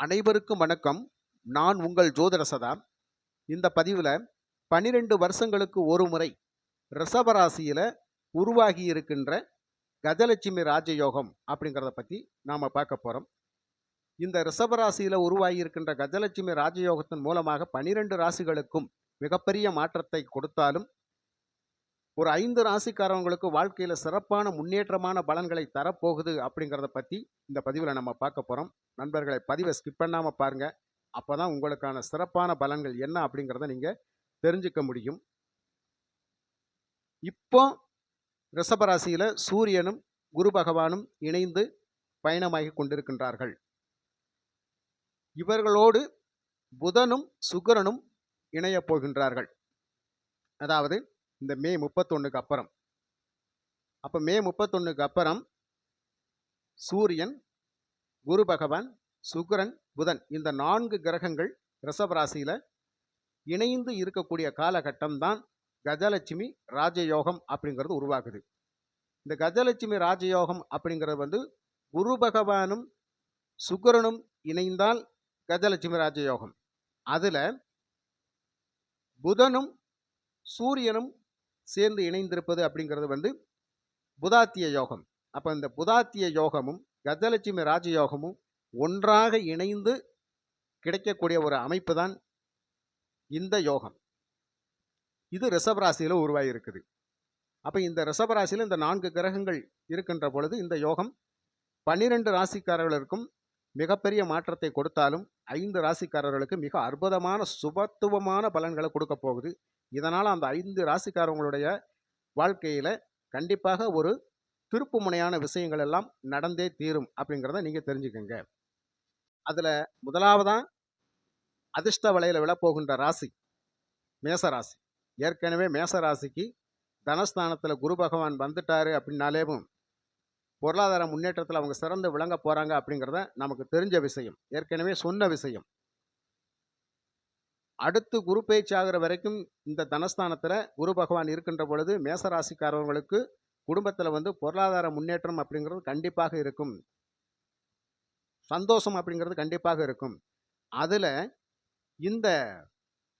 அனைவருக்கும் வணக்கம். நான் உங்கள் ஜோதிரசதா இந்த பதிவில் பன்னிரெண்டு வருஷங்களுக்கு ஒரு முறை ரிஷபராசியில் உருவாகி இருக்கின்ற கஜலட்சுமி ராஜயோகம் அப்படிங்கிறத பற்றி நாம் பார்க்க போகிறோம் இந்த ரிஷபராசியில் உருவாகி இருக்கின்ற கஜலட்சுமி ராஜயோகத்தின் மூலமாக பன்னிரெண்டு ராசிகளுக்கும் மிகப்பெரிய மாற்றத்தை கொடுத்தாலும் ஒரு ஐந்து ராசிக்காரவங்களுக்கு வாழ்க்கையில் சிறப்பான முன்னேற்றமான பலன்களை தரப்போகுது அப்படிங்கிறத பற்றி இந்த பதிவில் நம்ம பார்க்க போகிறோம் நண்பர்களை பதிவை ஸ்கிப் பண்ணாமல் பாருங்கள் அப்போ தான் உங்களுக்கான சிறப்பான பலன்கள் என்ன அப்படிங்கிறத நீங்கள் தெரிஞ்சுக்க முடியும். இப்போ ரிஷபராசியில் சூரியனும் குரு பகவானும் இணைந்து பயணமாகி கொண்டிருக்கின்றார்கள். இவர்களோடு புதனும் சுக்கரனும் இணையப் போகின்றார்கள். அதாவது இந்த மே முப்பத்தொன்னுக்கு அப்புறம். அப்போ மே முப்பத்தொன்னுக்கு அப்புறம் சூரியன் குரு பகவான் சுக்கிரன் புதன் இந்த நான்கு கிரகங்கள் ரிஷபராசியில் இணைந்து இருக்கக்கூடிய காலகட்டம் தான் கஜலட்சுமி ராஜயோகம் அப்படிங்கிறது உருவாகுது. இந்த கஜலட்சுமி ராஜயோகம் அப்படிங்கிறது வந்து குரு பகவானும் சுக்கரனும் இணைந்தால் கஜலட்சுமி ராஜயோகம். அதில் புதனும் சூரியனும் சேர்ந்து இணைந்திருப்பது அப்படிங்கிறது வந்து புதாத்திய யோகம். அப்போ இந்த புதாத்திய யோகமும் கஜலட்சுமி ராஜயோகமும் ஒன்றாக இணைந்து கிடைக்கக்கூடிய ஒரு அமைப்பு தான் இந்த யோகம். இது ரிஷபராசியில் உருவாகியிருக்குது அப்போ இந்த ரிஷபராசியில் இந்த நான்கு கிரகங்கள் இருக்கின்ற பொழுது இந்த யோகம் பன்னிரெண்டு ராசிக்காரர்களுக்கும் மிகப்பெரிய மாற்றத்தை கொடுத்தாலும் ஐந்து ராசிக்காரர்களுக்கு மிக அற்புதமான சுபத்துவமான பலன்களை கொடுக்க போகுது. இதனால் அந்த ஐந்து ராசிக்காரங்களுடைய வாழ்க்கையில் கண்டிப்பாக ஒரு திருப்பு முனையான விஷயங்கள் எல்லாம் நடந்தே தீரும் அப்படிங்கிறத நீங்கள் தெரிஞ்சுக்கோங்க. அதில் முதலாவதாக அதிர்ஷ்ட வலையில் விழப்போகின்ற ராசி மேசராசி ஏற்கனவே மேசராசிக்கு தனஸ்தானத்தில் குரு பகவான் வந்துட்டாரு அப்படின்னாலேவும் பொருளாதார முன்னேற்றத்தில் அவங்க சிறந்து விளங்க போகிறாங்க அப்படிங்கிறத நமக்கு தெரிஞ்ச விஷயம். ஏற்கனவே சொன்ன விஷயம். அடுத்து குரு பேச்சாகிற வரைக்கும் இந்த தனஸ்தானத்தில் குரு பகவான் இருக்கின்ற பொழுது மேசராசிக்காரவங்களுக்கு குடும்பத்தில் வந்து பொருளாதார முன்னேற்றம் அப்படிங்கிறது கண்டிப்பாக இருக்கும். சந்தோஷம் அப்படிங்கிறது கண்டிப்பாக இருக்கும். அதில் இந்த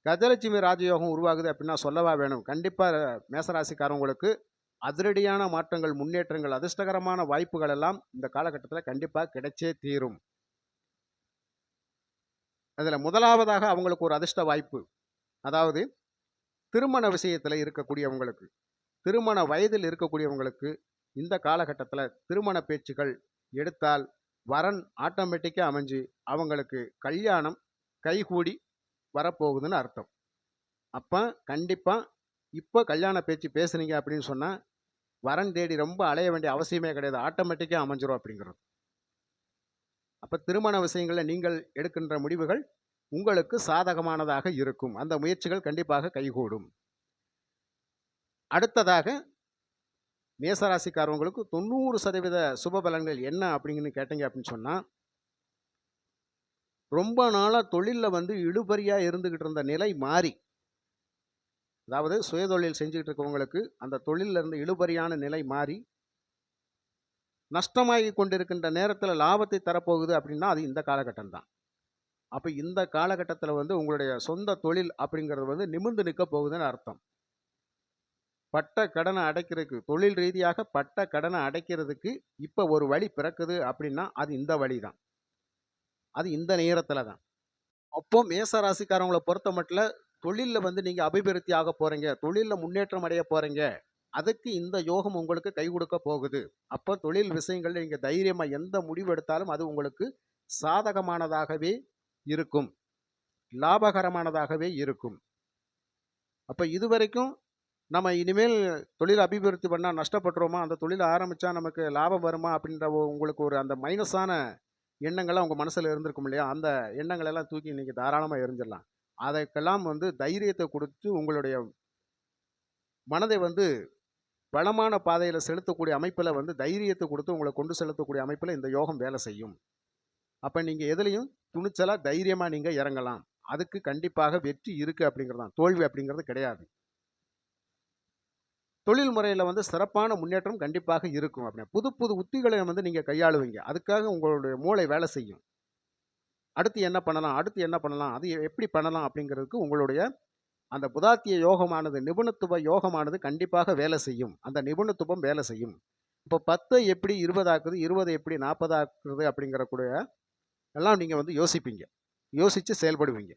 கஜலட்சுமி ராஜயோகம் உருவாகுது அப்படின்னா சொல்லவா வேணும். கண்டிப்பாக மேசராசிக்காரவங்களுக்கு அதிரடியான மாற்றங்கள் முன்னேற்றங்கள் அதிர்ஷ்டகரமான வாய்ப்புகள் எல்லாம் இந்த காலகட்டத்தில் கண்டிப்பாக கிடைச்சே தீரும். அதில் முதலாவதாக அவங்களுக்கு ஒரு அதிர்ஷ்ட வாய்ப்பு. அதாவது திருமண விஷயத்தில் இருக்கக்கூடியவங்களுக்கு திருமண வயதில் இருக்கக்கூடியவங்களுக்கு இந்த காலகட்டத்தில் திருமண பேச்சுகள் எடுத்தால் வரன் ஆட்டோமேட்டிக்காக அமைஞ்சு அவங்களுக்கு கல்யாணம் கைகூடி வரப்போகுதுன்னு அர்த்தம். அப்போ கண்டிப்பாக இப்போ கல்யாண பேச்சு பேசுனீங்க அப்படின்னு சொன்னால் வரன் தேடி ரொம்ப அலைய வேண்டிய அவசியமே கிடையாது. ஆட்டோமேட்டிக்காக அமைஞ்சிரும் அப்படிங்கிறது. அப்போ திருமண விஷயங்களில் நீங்கள் எடுக்கின்ற முடிவுகள் உங்களுக்கு சாதகமானதாக இருக்கும். அந்த முயற்சிகள் கண்டிப்பாக கைகூடும். அடுத்ததாக மேசராசிக்காரவங்களுக்கு தொண்ணூறு சதவீத சுப பலன்கள் என்ன அப்படிங்கன்னு கேட்டீங்க அப்படின்னு சொன்னால் ரொம்ப நாளாக தொழிலில் வந்து இழுபறியாக இருந்துக்கிட்டு இருந்த நிலை மாறி அதாவது சுயதொழில் செஞ்சுக்கிட்டு இருக்கவங்களுக்கு அந்த தொழிலில் இருந்து இழுபறியான நிலை மாறி நஷ்டமாகி கொண்டிருக்கின்ற நேரத்தில் லாபத்தை தரப்போகுது அப்படின்னா அது இந்த காலகட்டம் தான் அப்போ இந்த காலகட்டத்தில் வந்து உங்களுடைய சொந்த தொழில் அப்படிங்கிறது வந்து நிமிர்ந்து நிற்க போகுதுன்னு அர்த்தம். பட்ட கடனை அடைக்கிறதுக்கு தொழில் ரீதியாக பட்ட கடனை அடைக்கிறதுக்கு இப்போ ஒரு வழி பிறக்குது அப்படின்னா அது இந்த வழி தான் அது இந்த நேரத்தில் தான் அப்போ மேச ராசிக்காரவங்களை பொறுத்த மட்டும் தொழிலில் வந்து நீங்கள் அபிவிருத்தி ஆக போகிறீங்க தொழிலில் முன்னேற்றம் அடைய போகிறீங்க அதுக்கு இந்த யோகம் உங்களுக்கு கை கொடுக்க போகுது. அப்போ தொழில் விஷயங்களில் நீங்கள் தைரியமாக எந்த முடிவு எடுத்தாலும் அது உங்களுக்கு சாதகமானதாகவே இருக்கும். லாபகரமானதாகவே இருக்கும். அப்போ இதுவரைக்கும் நம்ம இனிமேல் தொழில் அபிவிருத்தி பண்ணால் நஷ்டப்பட்டுருவோமா? அந்த தொழில் ஆரம்பித்தா நமக்கு லாபம் வருமா? அப்படின்ற உங்களுக்கு ஒரு அந்த மைனஸான எண்ணங்கள்லாம் உங்கள் மனசில் இருந்திருக்கும் இல்லையா? அந்த எண்ணங்களெல்லாம் தூக்கி நீங்கள் தாராளமாக எரிஞ்சிடலாம். அதற்கெல்லாம் வந்து தைரியத்தை கொடுத்து உங்களுடைய மனதை வந்து பலமான பாதையில் செலுத்தக்கூடிய அமைப்பில் வந்து தைரியத்தை கொடுத்து உங்களை கொண்டு செலுத்தக்கூடிய அமைப்பில் இந்த யோகம் வேலை செய்யும். அப்போ நீங்கள் எதுலேயும் துணிச்சலாக தைரியமாக நீங்கள் இறங்கலாம். அதுக்கு கண்டிப்பாக வெற்றி இருக்குது அப்படிங்கிறது தான் தோல்வி அப்படிங்கிறது கிடையாது. தொழில் முறையில் வந்து சிறப்பான முன்னேற்றம் கண்டிப்பாக இருக்கும் அப்படின்னா புது புது உத்திகளை வந்து நீங்கள் கையாளுவீங்க. அதுக்காக உங்களுடைய மூளை வேலை செய்யும். அடுத்து என்ன பண்ணலாம்? அடுத்து என்ன பண்ணலாம்? அது எப்படி பண்ணலாம் அப்படிங்கிறதுக்கு உங்களுடைய அந்த புதாத்திய யோகமானது நிபுணத்துவ யோகமானது கண்டிப்பாக வேலை செய்யும். அந்த நிபுணத்துவம் வேலை செய்யும். இப்போ பத்தை எப்படி இருபதாக்குது இருபது எப்படி நாற்பதாக்குறது அப்படிங்கிற கூட எல்லாம் நீங்கள் வந்து யோசிப்பீங்க. யோசித்து செயல்படுவீங்க.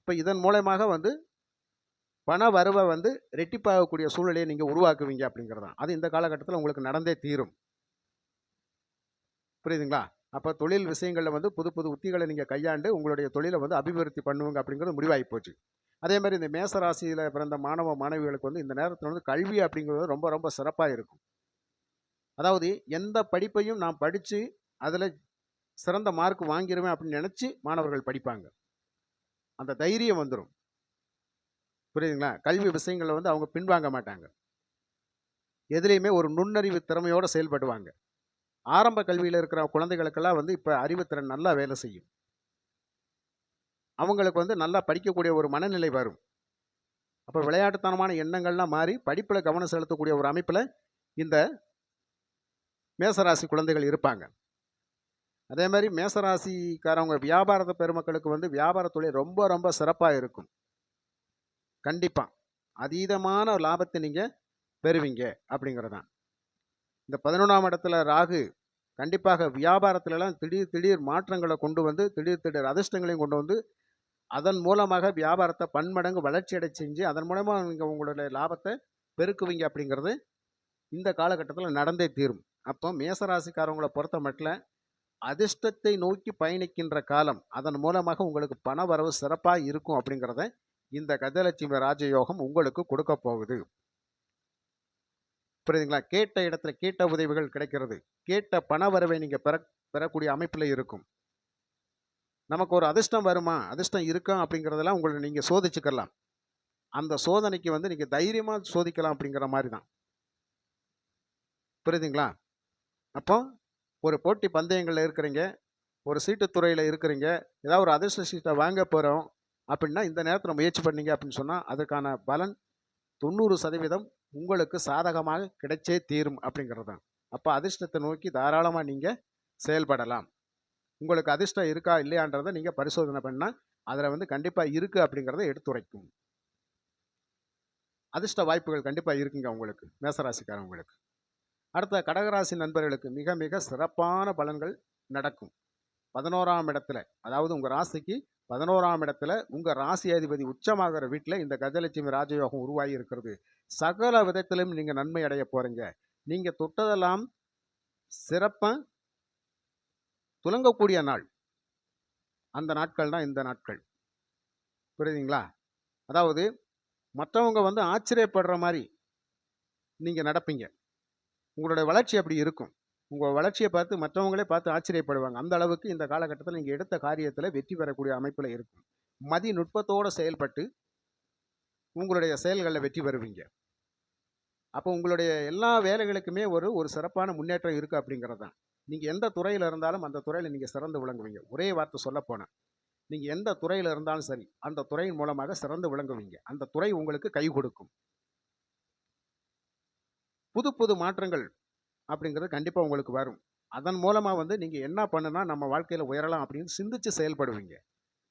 இப்போ இதன் மூலமாக வந்து பண வரவை வந்து ரெட்டிப்பாகக்கூடிய சூழ்நிலையை நீங்கள் உருவாக்குவீங்க அப்படிங்கிறதான். அது இந்த காலகட்டத்தில் உங்களுக்கு நடந்தே தீரும். புரியுதுங்களா? அப்போ தொழில் விஷயங்களில் வந்து புது புது உத்திகளை நீங்கள் கையாண்டு உங்களுடைய தொழிலை வந்து அபிவிருத்தி பண்ணுவோங்க அப்படிங்கிறது முடிவாகி போச்சு. அதே மாதிரி இந்த மேச ராசியில் பிறந்த மாணவ மாணவிகளுக்கு வந்து இந்த நேரத்தில் வந்து கல்வி அப்படிங்கிறது ரொம்ப ரொம்ப சிறப்பாக இருக்கும். அதாவது எந்த படிப்பையும் நான் படித்து அதில் சிறந்த மார்க் வாங்கிடுவேன் அப்படின்னு நினச்சி மாணவர்கள் படிப்பாங்க. அந்த தைரியம் வந்துடும் புரியுதுங்களா? கல்வி விஷயங்களில் வந்து அவங்க பின்வாங்க மாட்டாங்க. எதுலேயுமே ஒரு நுண்ணறிவு திறமையோடு செயல்படுவாங்க. ஆரம்ப கல்வியில் இருக்கிற குழந்தைகளுக்கெல்லாம் வந்து இப்போ அறிவுத்திறன் நல்லா வேலை செய்யும். அவங்களுக்கு வந்து நல்லா படிக்கக்கூடிய ஒரு மனநிலை வரும். அப்போ விளையாட்டுத்தனமான எண்ணங்கள்லாம் மாறி படிப்பில் கவனம் செலுத்தக்கூடிய ஒரு அமைப்பில் இந்த மேசராசி குழந்தைகள் இருப்பாங்க. அதே மாதிரி மேசராசிக்காரவங்க வியாபாரத்தை பெருமக்களுக்கு வந்து வியாபார தொழில் ரொம்ப ரொம்ப சிறப்பாக இருக்கும். கண்டிப்பாக அதீதமான லாபத்தை நீங்கள் பெறுவீங்க அப்படிங்கிறதான். இந்த பதினொன்றாம் இடத்துல ராகு கண்டிப்பாக வியாபாரத்துலலாம் திடீர் திடீர் மாற்றங்களை கொண்டு வந்து திடீர் திடீர் அதிர்ஷ்டங்களையும் கொண்டு வந்து அதன் மூலமாக வியாபாரத்தை பன்மடங்கு வளர்ச்சி அடை செஞ்சு அதன் மூலமாக நீங்கள் உங்களுடைய லாபத்தை பெருக்குவீங்க அப்படிங்கிறது இந்த காலகட்டத்தில் நடந்தே தீரும். அப்போ மேசராசிக்காரவங்களை பொறுத்த மட்டும் அதிர்ஷ்டத்தை நோக்கி பயணிக்கின்ற காலம் அதன் மூலமாக உங்களுக்கு பண வரவு சிறப்பாக இருக்கும் அப்படிங்கிறத இந்த கஜலட்சுமி ராஜயோகம் உங்களுக்கு கொடுக்க போகுது. புரியுதுங்களா? கேட்ட இடத்துல கேட்ட உதவிகள் கிடைக்கிறது. கேட்ட பண வரவை நீங்கள் பெற பெறக்கூடிய அமைப்பில் இருக்கும். நமக்கு ஒரு அதிர்ஷ்டம் வருமா? அதிர்ஷ்டம் இருக்கா? அப்படிங்கிறதெல்லாம் உங்களை நீங்கள் சோதிச்சுக்கலாம். அந்த சோதனைக்கு வந்து நீங்கள் தைரியமாக சோதிக்கலாம் அப்படிங்கிற மாதிரி தான் புரியுதுங்களா? அப்போ ஒரு போட்டி பந்தயங்களில் இருக்கிறீங்க ஒரு சீட்டுத்துறையில் இருக்கிறீங்க ஏதாவது ஒரு அதிர்ஷ்ட சீட்டை வாங்க போகிறோம் அப்படின்னா இந்த நேரத்தில் முயற்சி பண்ணீங்க அப்படின்னு சொன்னால் அதுக்கான பலன் தொண்ணூறு சதவீதம் உங்களுக்கு சாதகமாக கிடைச்சே தீரும் அப்படிங்கிறது தான் அப்போ அதிர்ஷ்டத்தை நோக்கி தாராளமாக நீங்கள் செயல்படலாம். உங்களுக்கு அதிர்ஷ்டம் இருக்கா இல்லையான்றதை நீங்கள் பரிசோதனை பண்ணால் அதில் வந்து கண்டிப்பாக இருக்குது அப்படிங்கிறத எடுத்துரைக்கும். அதிர்ஷ்ட வாய்ப்புகள் கண்டிப்பாக இருக்குங்க உங்களுக்கு மேசராசிக்காரவங்களுக்கு. அடுத்த கடகராசி நண்பர்களுக்கு மிக மிக சிறப்பான பலன்கள் நடக்கும். பதினோராம் இடத்துல அதாவது உங்கள் ராசிக்கு பதினோராம் இடத்துல உங்கள் ராசி அதிபதி உச்சமாகிற வீட்டில் இந்த கஜலட்சுமி ராஜயோகம் உருவாகி இருக்கிறது. சகல விதத்திலும் நீங்கள் நன்மை அடைய போகிறீங்க நீங்கள் தொட்டதெல்லாம் சிறப்பாக துலங்கக்கூடிய நாள். அந்த நாட்கள் தான் இந்த நாட்கள். புரியுதுங்களா? அதாவது மற்றவங்க வந்து ஆச்சரியப்படுற மாதிரி நீங்கள் நடப்பீங்க. உங்களுடைய வளர்ச்சி அப்படி இருக்கும். உங்கள் வளர்ச்சியை பார்த்து மற்றவங்களே பார்த்து ஆச்சரியப்படுவாங்க. அந்த அளவுக்கு இந்த காலகட்டத்தில் நீங்கள் எடுத்த காரியத்தில் வெற்றி பெறக்கூடிய அமைப்பில் இருக்கும். மதி நுட்பத்தோடு செயல்பட்டு உங்களுடைய செயல்களில் வெற்றி பெறுவீங்க. அப்போ உங்களுடைய எல்லா வேலைகளுக்குமே ஒரு ஒரு சிறப்பான முன்னேற்றம் இருக்குது அப்படிங்கிறது தான் நீங்கள் எந்த துறையில் இருந்தாலும் அந்த துறையில் நீங்கள் சிறந்து விளங்குவீங்க. ஒரே வார்த்தை சொல்லப்போனேன் நீங்கள் எந்த துறையில் இருந்தாலும் சரி அந்த துறையின் மூலமாக சிறந்து விளங்குவீங்க. அந்த துறை உங்களுக்கு கை கொடுக்கும். புது புது மாற்றங்கள் அப்படிங்கிறது கண்டிப்பாக உங்களுக்கு வரும். அதன் மூலமாக வந்து நீங்கள் என்ன பண்ணுனா நம்ம வாழ்க்கையில் உயரலாம் அப்படின்னு சிந்திச்சு செயல்படுவீங்க.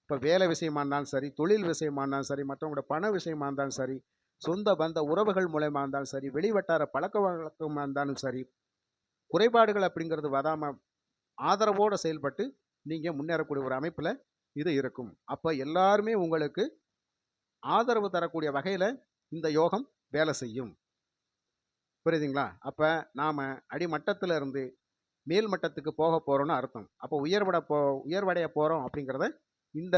இப்போ வேலை விஷயமா இருந்தாலும் சரி தொழில் விஷயமா இருந்தாலும் சரி மற்றவங்களோட பண விஷயமா இருந்தாலும் சரி சொந்த பந்த உறவுகள் மூலயமா இருந்தாலும் சரி வெளிவட்டார பழக்க வழக்கமாக இருந்தாலும் சரி குறைபாடுகள் அப்படிங்கிறது வராமல் ஆதரவோடு செயல்பட்டு நீங்கள் முன்னேறக்கூடிய ஒரு அமைப்பில் இது இருக்கும். அப்போ எல்லாருமே உங்களுக்கு ஆதரவு தரக்கூடிய வகையில் இந்த யோகம் வேலை செய்யும். புரியுதுங்களா? அப்போ நாம் அடிமட்டத்தில் இருந்து மேல் மட்டத்துக்கு போக போகிறோன்னு அர்த்தம். அப்போ உயர்வட போ உயர்வடைய போகிறோம் அப்படிங்கிறத இந்த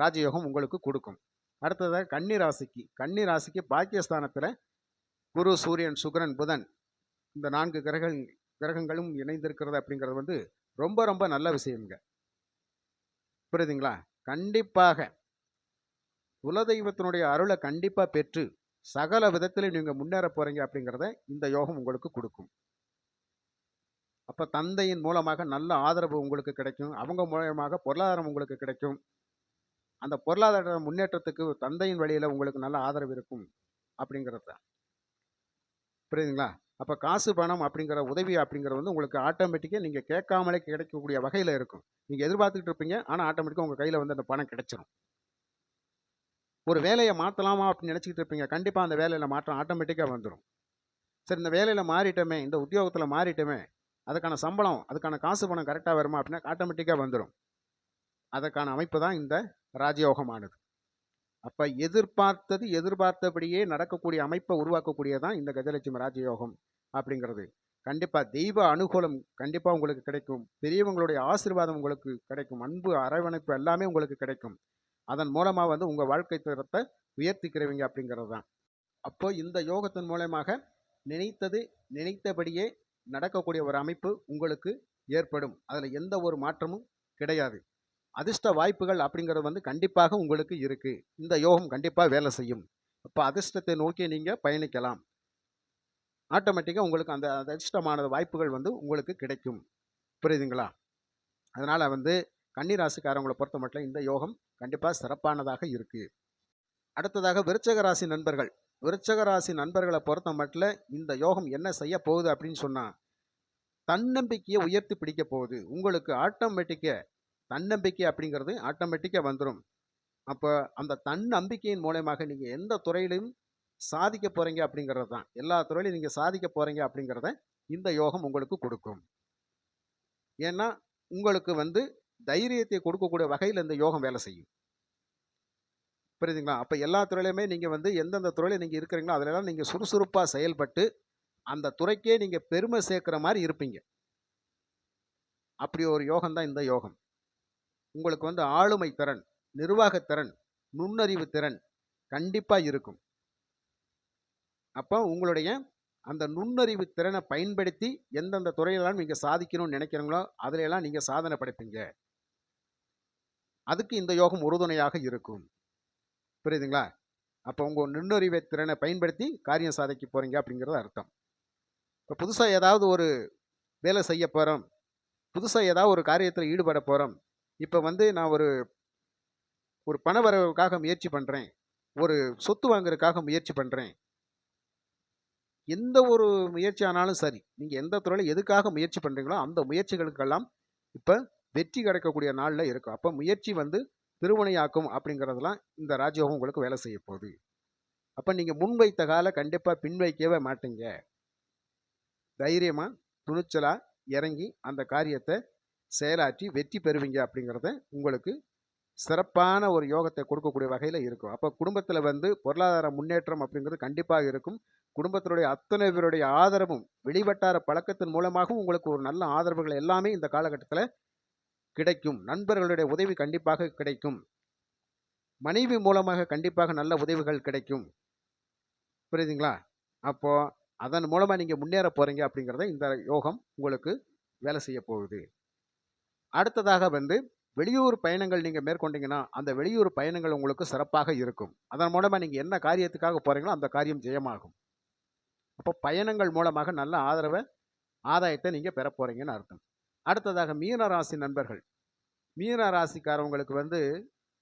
ராஜயோகம் உங்களுக்கு கொடுக்கும். அடுத்ததாக கன்னி ராசிக்கு கன்னி ராசிக்கு பாக்கியஸ்தானத்தில் குரு சூரியன் சுக்கிரன் புதன் இந்த நான்கு கிரகங்கள் கிரகங்களும் இணைந்திருக்கிறது அப்படிங்கிறது வந்து ரொம்ப ரொம்ப நல்ல விஷயம்ங்க. புரியுதுங்களா? கண்டிப்பாக. குலதெய்வத்தினுடைய அருளை கண்டிப்பாக பெற்று சகல விதத்திலையும் நீங்கள் முன்னேற போகிறீங்க அப்படிங்கிறத இந்த யோகம் உங்களுக்கு கொடுக்கும். அப்போ தந்தையின் மூலமாக நல்ல ஆதரவு உங்களுக்கு கிடைக்கும். அவங்க மூலமாக பொருளாதாரம் உங்களுக்கு கிடைக்கும். அந்த பொருளாதார முன்னேற்றத்துக்கு தந்தையின் வழியில் உங்களுக்கு நல்ல ஆதரவு இருக்கும் அப்படிங்கிறது தான் புரியுதுங்களா? அப்போ காசு பணம் அப்படிங்கிற உதவி அப்படிங்கிறது வந்து உங்களுக்கு ஆட்டோமேட்டிக்காக நீங்கள் கேட்காமலே கிடைக்கக்கூடிய வகையில் இருக்கும். நீங்கள் எதிர்பார்த்துக்கிட்டு இருப்பீங்க. ஆனால் ஆட்டோமேட்டிக்காக உங்கள் கையில் வந்து அந்த பணம் கிடைச்சிரும். ஒரு வேலையை மாற்றலாமா அப்படின்னு நினச்சிக்கிட்டு இருப்பீங்க. கண்டிப்பாக அந்த வேலையில் மாற்றம் ஆட்டோமேட்டிக்காக வந்துடும் சரி இந்த வேலையில் மாறிட்டோமே இந்த உத்தியோகத்தில் மாறிட்டோமே அதுக்கான சம்பளம் அதுக்கான காசு பணம் கரெக்டாக வருமா அப்படின்னா ஆட்டோமேட்டிக்காக வந்துடும் அதற்கான அமைப்பு தான் இந்த ராஜயோகமானது. அப்போ எதிர்பார்த்தது எதிர்பார்த்தபடியே நடக்கக்கூடிய அமைப்பை உருவாக்கக்கூடியதான் இந்த கஜலட்சுமி ராஜயோகம் அப்படிங்கிறது. கண்டிப்பாக தெய்வ அனுகூலம் கண்டிப்பாக உங்களுக்கு கிடைக்கும். பெரியவங்களுடைய ஆசீர்வாதம் உங்களுக்கு கிடைக்கும். அன்பு அரவணைப்பு எல்லாமே உங்களுக்கு கிடைக்கும். அதன் மூலமாக வந்து உங்கள் வாழ்க்கை தரத்தை உயர்த்திக்கிறவங்க அப்படிங்கிறது தான் அப்போ இந்த யோகத்தின் மூலமாக நினைத்தது நினைத்தபடியே நடக்கக்கூடிய ஒரு அமைப்பு உங்களுக்கு ஏற்படும். அதில் எந்த ஒரு மாற்றமும் கிடையாது. அதிர்ஷ்ட வாய்ப்புகள் அப்படிங்கிறது வந்து கண்டிப்பாக உங்களுக்கு இருக்குது இந்த யோகம் கண்டிப்பாக வேலை செய்யும். இப்போ அதிர்ஷ்டத்தை நோக்கி நீங்கள் பயணிக்கலாம். ஆட்டோமேட்டிக்காக உங்களுக்கு அந்த அதிர்ஷ்டமான வாய்ப்புகள் வந்து உங்களுக்கு கிடைக்கும். புரியுதுங்களா? அதனால் வந்து கன்னிராசிக்காரவங்களை பொறுத்த மட்டும் இந்த யோகம் கண்டிப்பாக சிறப்பானதாக இருக்குது அடுத்ததாக விருச்சக ராசி நண்பர்கள். விருச்சக ராசி நண்பர்களை பொறுத்த மட்டும் இந்த யோகம் என்ன செய்ய போகுது அப்படின்னு சொன்னால் தன்னம்பிக்கையை உயர்த்தி பிடிக்க போகுது. உங்களுக்கு ஆட்டோமேட்டிக்காக தன்னம்பிக்கை அப்படிங்கிறது ஆட்டோமேட்டிக்காக வந்துடும் அப்போ அந்த தன்னம்பிக்கையின் மூலயமாக நீங்கள் எந்த துறையிலையும் சாதிக்க போகிறீங்க அப்படிங்கிறது தான். எல்லா துறையிலையும் நீங்கள் சாதிக்க போகிறீங்க அப்படிங்கிறத இந்த யோகம் உங்களுக்கு கொடுக்கும். ஏன்னா உங்களுக்கு வந்து தைரியத்தை கொடுக்கக்கூடிய வகையில் இந்த யோகம் வேலை செய்யும். புரியுதுங்களா? அப்போ எல்லா துறையிலையுமே நீங்கள் வந்து எந்தெந்த துறையில் நீங்கள் இருக்கிறீங்களோ அதிலெல்லாம் நீங்கள் சுறுசுறுப்பாக செயல்பட்டு அந்த துறைக்கே நீங்கள் பெருமை சேர்க்குற மாதிரி இருப்பீங்க. அப்படி ஒரு யோகம் தான் இந்த யோகம். உங்களுக்கு வந்து ஆளுமை திறன் நிர்வாகத்திறன் நுண்ணறிவு திறன் கண்டிப்பாக இருக்கும். அப்போ உங்களுடைய அந்த நுண்ணறிவு திறனை பயன்படுத்தி எந்தெந்த துறையிலாம் நீங்கள் சாதிக்கணும்னு நினைக்கிறீங்களோ அதிலெல்லாம் நீங்கள் சாதனை படைப்பீங்க. அதுக்கு இந்த யோகம் உறுதுணையாக இருக்கும். புரியுதுங்களா? அப்போ உங்கள் நுண்ணறிவு திறனை பயன்படுத்தி காரியம் சாதிக்க போகிறீங்க அப்படிங்கிறது அர்த்தம். இப்போ புதுசாக ஏதாவது ஒரு வேலை செய்ய போகிறோம் புதுசாக ஏதாவது ஒரு காரியத்தில் ஈடுபட போகிறோம் இப்போ வந்து நான் ஒரு ஒரு பண வரவுக்காக முயற்சி பண்ணுறேன் ஒரு சொத்து வாங்குறதுக்காக முயற்சி பண்ணுறேன் எந்த ஒரு முயற்சி ஆனாலும் சரி நீங்கள் எந்த துறையில் எதுக்காக முயற்சி பண்ணுறீங்களோ அந்த முயற்சிகளுக்கெல்லாம் இப்போ வெற்றி கிடைக்கக்கூடிய நாளில் இருக்கும். அப்போ முயற்சி வந்து திருவினையாக்கும் அப்படிங்கிறதெல்லாம் இந்த ராஜயோகம் உங்களுக்கு வேலை செய்ய போகுது. அப்போ நீங்கள் முன்வைத்த கால கண்டிப்பாக பின் வைக்கவே மாட்டீங்க. தைரியமாக துணிச்சலாக இறங்கி அந்த காரியத்தை செயலாற்றி வெற்றி பெறுவீங்க அப்படிங்கிறத உங்களுக்கு சிறப்பான ஒரு யோகத்தை கொடுக்கக்கூடிய வகையில் இருக்கும். அப்போ குடும்பத்தில் வந்து பொருளாதார முன்னேற்றம் அப்படிங்கிறது கண்டிப்பாக இருக்கும். குடும்பத்தினுடைய அத்தனை பேருடைய ஆதரவும் வெளிவட்டார பழக்கத்தின் மூலமாகவும் உங்களுக்கு ஒரு நல்ல ஆதரவுகள் எல்லாமே இந்த காலகட்டத்தில் கிடைக்கும். நண்பர்களுடைய உதவி கண்டிப்பாக கிடைக்கும். மனைவி மூலமாக கண்டிப்பாக நல்ல உதவிகள் கிடைக்கும். புரியுதுங்களா? அப்போது அதன் மூலமாக நீங்கள் முன்னேற போகிறீங்க அப்படிங்கிறத இந்த யோகம் உங்களுக்கு வேலை செய்ய போகுது. அடுத்ததாக வந்து வெளியூர் பயணங்கள் நீங்கள் மேற்கொண்டீங்கன்னா அந்த வெளியூர் பயணங்கள் உங்களுக்கு சிறப்பாக இருக்கும். அதன் மூலமாக நீங்கள் என்ன காரியத்துக்காக போகிறீங்களோ அந்த காரியம் ஜெயமாகும். அப்போ பயணங்கள் மூலமாக நல்ல ஆதரவை ஆதாயத்தை நீங்கள் பெற போகிறீங்கன்னு அர்த்தம். அடுத்ததாக மீன ராசி நண்பர்கள். மீன ராசிக்காரவங்களுக்கு வந்து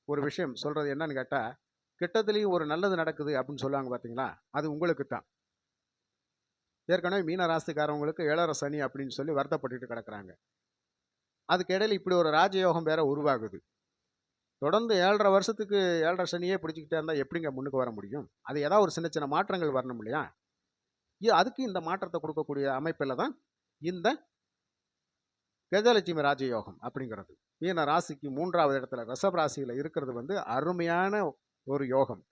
ஒரு விஷயம் சொல்கிறது என்னன்னு கேட்டால் கிட்டத்துலேயும் ஒரு நல்லது நடக்குது அப்படின்னு சொல்லுவாங்க பார்த்தீங்களா அது உங்களுக்கு தான் ஏற்கனவே மீன ராசிக்காரவங்களுக்கு ஏழரை சனி அப்படின்னு சொல்லி வருத்தப்பட்டுட்டு கிடக்குறாங்க. அதுக்கு இப்படி ஒரு ராஜயோகம் வேற உருவாகுது. தொடர்ந்து ஏழரை வருஷத்துக்கு ஏழரை சனியே பிடிச்சிக்கிட்டே இருந்தால் எப்படிங்க முன்னுக்கு வர முடியும்? அது ஏதாவது ஒரு சின்ன சின்ன மாற்றங்கள் வரணும் இல்லையா? இ- அதுக்கு இந்த மாற்றத்தை கொடுக்கக்கூடிய அமைப்பில் தான் இந்த கஜலட்சுமி ராஜயோகம் அப்படிங்கிறது. மீன ராசிக்கு மூன்றாவது இடத்துல ரிஷப ராசியில் இருக்கிறது வந்து அருமையான ஒரு யோகம்.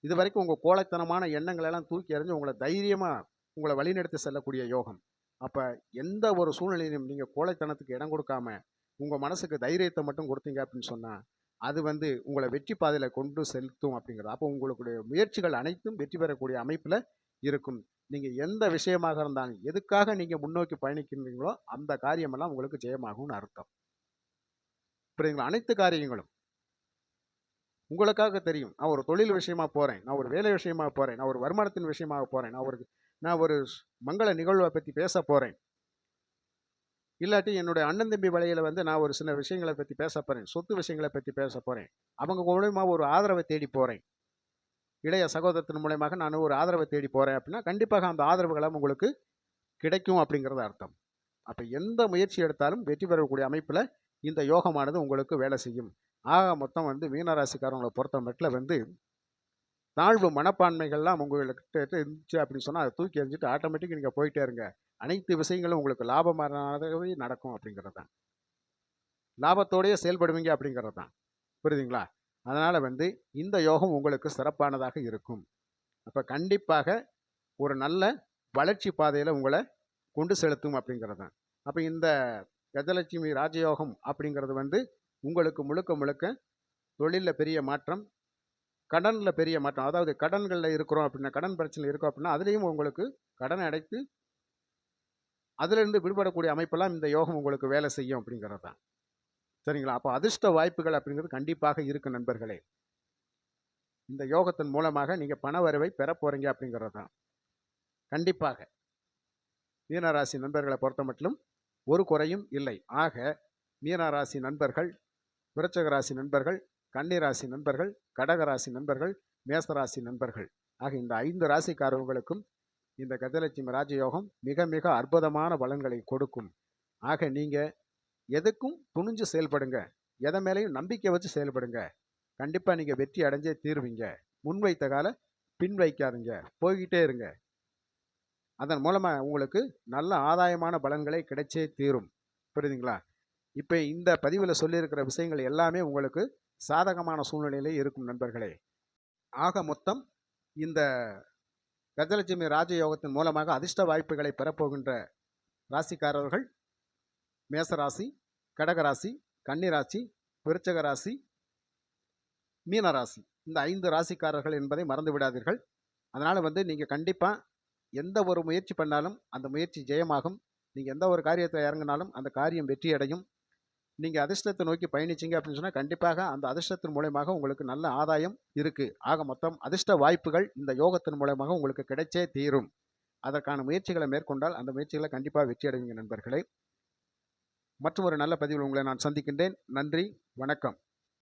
இது வரைக்கும் உங்கள் கோழைத்தனமான எண்ணங்களெல்லாம் தூக்கி எறிஞ்சு உங்களை தைரியமாக உங்களை வழிநடத்தி செல்லக்கூடிய யோகம். அப்போ எந்த ஒரு சூழ்நிலையிலும் நீங்கள் கோழைத்தனத்துக்கு இடம் கொடுக்காம உங்கள் மனசுக்கு தைரியத்தை மட்டும் கொடுத்தீங்க அப்படின்னு சொன்னால் அது வந்து உங்களை வெற்றி பாதையில் கொண்டு செலுத்தும் அப்படிங்கிறது. அப்போ உங்களுடைய முயற்சிகள் அனைத்தும் வெற்றி பெறக்கூடிய அமைப்பில் இருக்கும். நீங்கள் எந்த விஷயமாக இருந்தாலும் எதுக்காக நீங்கள் முன்னோக்கி பயணிக்கின்றீங்களோ அந்த காரியமெல்லாம் உங்களுக்கு ஜெயமாகும்னு அர்த்தம். புரியுதுங்களா? அனைத்து காரியங்களும். உங்களுக்காக தெரியும். நான் ஒரு தொழில் விஷயமா போகிறேன் நான் ஒரு வேலை விஷயமா போகிறேன் நான் ஒரு வருமானத்தின் விஷயமாக போகிறேன் நான் ஒரு நான் ஒரு மங்கள நிகழ்வை பற்றி பேச போகிறேன் இல்லாட்டி என்னுடைய அண்ணன் தம்பி வழியில் வந்து நான் ஒரு சில விஷயங்களை பற்றி பேச போகிறேன் சொத்து விஷயங்களை பற்றி பேச போகிறேன் அவங்க மூலயமா ஒரு ஆதரவை தேடி போகிறேன் இளைய சகோதரத்தின் மூலயமாக நான் ஒரு ஆதரவை தேடி போகிறேன் அப்படின்னா கண்டிப்பாக அந்த ஆதரவுகளை உங்களுக்கு கிடைக்கும் அப்படிங்கிறது அர்த்தம். அப்போ எந்த முயற்சி எடுத்தாலும் வெற்றி பெறக்கூடிய அமைப்பில் இந்த யோகமானது உங்களுக்கு வேலை செய்யும். ஆக மொத்தம் வந்து மீனராசிக்காரங்களை பொறுத்த மட்டில் வந்து தாழ்வு மனப்பான்மைகள்லாம் உங்கள்கிட்ட இருந்துச்சு அப்படின்னு சொன்னால் அதை தூக்கி எறிஞ்சிட்டு ஆட்டோமேட்டிக் நீங்கள் போயிட்டே இருங்க. அனைத்து விஷயங்களும் உங்களுக்கு லாபமானதாகவே நடக்கும் அப்படிங்கிறது தான். லாபத்தோடயே செயல்படுவீங்க அப்படிங்கிறது தான். புரியுதுங்களா? அதனால் வந்து இந்த யோகம் உங்களுக்கு சிறப்பானதாக இருக்கும். அப்போ கண்டிப்பாக ஒரு நல்ல வளர்ச்சி பாதையில் உங்களை கொண்டு செலுத்தும் அப்படிங்கிறது தான். அப்போ இந்த கஜலட்சுமி ராஜயோகம் அப்படிங்கிறது வந்து உங்களுக்கு முழுக்க முழுக்க தொழிலில் பெரிய மாற்றம் கடனில் பெரிய மாற்றம். அதாவது கடன்களில் இருக்கிறோம் அப்படின்னா கடன் பிரச்சனை இருக்கும் அப்படின்னா அதுலேயும் உங்களுக்கு கடனை அடைத்து அதிலிருந்து விடுபடக்கூடிய அமைப்பெல்லாம் இந்த யோகம் உங்களுக்கு வேலை செய்யும் அப்படிங்கிறது தான். சரிங்களா? அப்போ அதிர்ஷ்ட வாய்ப்புகள் அப்படிங்கிறது கண்டிப்பாக இருக்குது நண்பர்களே. இந்த யோகத்தின் மூலமாக நீங்கள் பண வரவை பெற போகிறீங்க அப்படிங்கிறது தான். கண்டிப்பாக. மீனராசி நண்பர்களை பொறுத்த மட்டும் ஒரு குறையும் இல்லை. ஆக மீனராசி நண்பர்கள் விருச்சக ராசி நண்பர்கள் கன்னிராசி நண்பர்கள் கடகராசி நண்பர்கள் மேசராசி நண்பர்கள். ஆக இந்த ஐந்து ராசிக்காரர்களுக்கும் இந்த கஜலட்சுமி ராஜயோகம் மிக மிக அற்புதமான பலன்களை கொடுக்கும். ஆக நீங்கள் எதுக்கும் துணிஞ்சு செயல்படுங்க. எதை மேலேயும் நம்பிக்கை வச்சு செயல்படுங்க. கண்டிப்பாக நீங்கள் வெற்றி அடைஞ்சே தீருவீங்க. முன் வைத்த கால பின் வைக்காதீங்க போய்கிட்டே இருங்க. அதன் மூலமாக உங்களுக்கு நல்ல ஆதாயமான பலன்களை கிடைச்சே தீரும். புரியுதுங்களா? இப்போ இந்த பதிவில் சொல்லியிருக்கிற விஷயங்கள் எல்லாமே உங்களுக்கு சாதகமான சூழ்நிலையிலே இருக்கும் நண்பர்களே. ஆக மொத்தம் இந்த கஜலட்சுமி ராஜயோகத்தின் மூலமாக அதிர்ஷ்ட வாய்ப்புகளை பெறப்போகின்ற ராசிக்காரர்கள் மேசராசி கடகராசி கன்னிராசி விருச்சக ராசி மீனராசி இந்த ஐந்து ராசிக்காரர்கள் என்பதை மறந்து விடாதீர்கள். அதனால் வந்து நீங்கள் கண்டிப்பாக எந்த ஒரு முயற்சி பண்ணாலும் அந்த முயற்சி ஜெயமாகும். நீங்கள் எந்த ஒரு காரியத்தில் இறங்கினாலும் அந்த காரியம் வெற்றி அடையும் நீங்கள் அதிர்ஷ்டத்தை நோக்கி பயணிச்சிங்க அப்படின்னு சொன்னால் கண்டிப்பாக அந்த அதிர்ஷ்டத்தின் மூலயமாக உங்களுக்கு நல்ல ஆதாயம் இருக்குது ஆக மொத்தம் அதிர்ஷ்ட வாய்ப்புகள் இந்த யோகத்தின் மூலயமாக உங்களுக்கு கிடைச்சே தீரும். அதற்கான முயற்சிகளை மேற்கொண்டால் அந்த முயற்சிகளை கண்டிப்பாக வெற்றி அடைவீங்க நண்பர்களே. மற்றும் ஒரு நல்ல பதிவில் உங்களை நான் சந்திக்கின்றேன். நன்றி வணக்கம்.